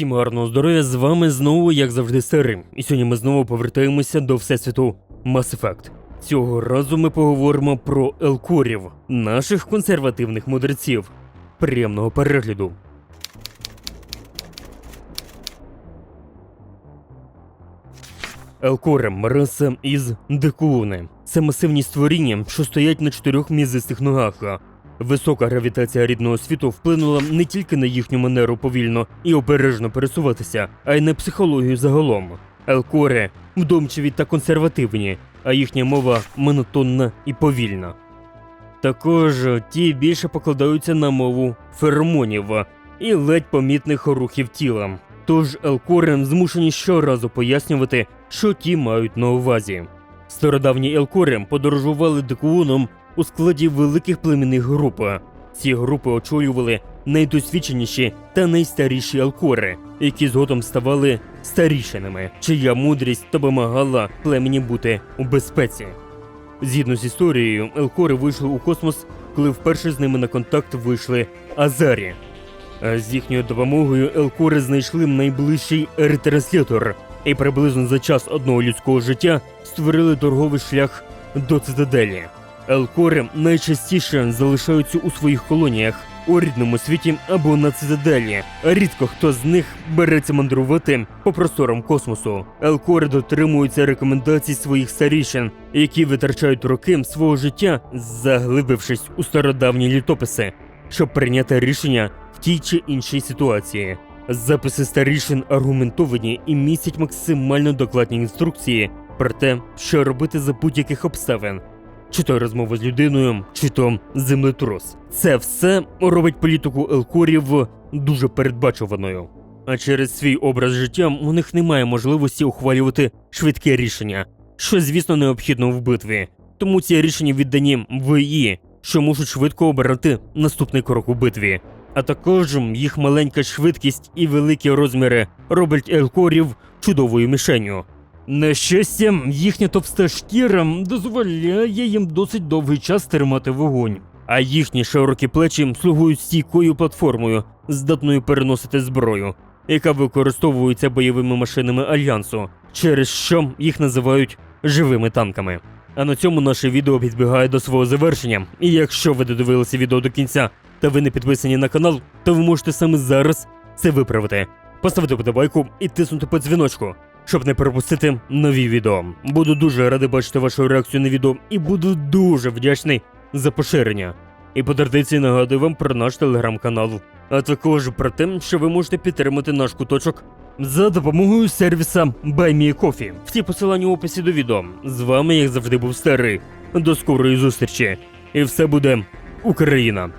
Всім гарного здоров'я, з вами знову, як завжди, старим. І сьогодні ми знову повертаємося до всесвіту Mass Effect. Цього разу ми поговоримо про елкорів, наших консервативних мудреців. Приємного перегляду. Елкорем раса із Декулуни. Це масивні створіння, що стоять на чотирьох мізистих ногах. Висока гравітація рідного світу вплинула не тільки на їхню манеру повільно і обережно пересуватися, а й на психологію загалом. Елкори вдумчиві та консервативні, а їхня мова монотонна і повільна. Також ті більше покладаються на мову феромонів і ледь помітних рухів тіла. Тож елкори змушені щоразу пояснювати, що ті мають на увазі. Стародавні елкори подорожували дикуоном у складі великих племінних груп. Ці групи очолювали найдосвідченіші та найстаріші елкори, які згодом ставали старішинами, чия мудрість допомагала племені бути у безпеці. Згідно з історією, елкори вийшли у космос, коли вперше з ними на контакт вийшли Азарі. З їхньою допомогою елкори знайшли найближчий ретранслятор і приблизно за час одного людського життя створили торговий шлях до цитаделі. Елкори найчастіше залишаються у своїх колоніях у рідному світі або на цитаделі. Рідко хто з них береться мандрувати по просторам космосу. Елкори дотримуються рекомендацій своїх старішин, які витрачають роки свого життя, заглибившись у стародавні літописи, щоб прийняти рішення в тій чи іншій ситуації. Записи старішин аргументовані і містять максимально докладні інструкції про те, що робити за будь-яких обставин, чи то розмова з людиною, чи то землетрус. Це все робить політику елкорів дуже передбачуваною. А через свій образ життя у них немає можливості ухвалювати швидке рішення, що, звісно, необхідно в битві. Тому ці рішення віддані ВІ, що можуть швидко обирати наступний крок у битві. А також їх маленька швидкість і великі розміри роблять елкорів чудовою мішенню. На щастя, їхня товста шкіра дозволяє їм досить довгий час тримати вогонь, а їхні широкі плечі слугують стійкою платформою, здатною переносити зброю, яка використовується бойовими машинами Альянсу, через що їх називають живими танками. А на цьому наше відео підбігає до свого завершення. І якщо ви додивилися відео до кінця та ви не підписані на канал, то ви можете саме зараз це виправити. Поставити подобайку і тиснути по дзвіночку, щоб не пропустити нові відео. Буду дуже радий бачити вашу реакцію на відео і буду дуже вдячний за поширення. І по традиції нагадую вам про наш телеграм-канал, а також про те, що ви можете підтримати наш куточок за допомогою сервіса BuyMeCoffee. Всі посилання в описі до відео. З вами, як завжди, був старий. До скорої зустрічі. І все буде Україна.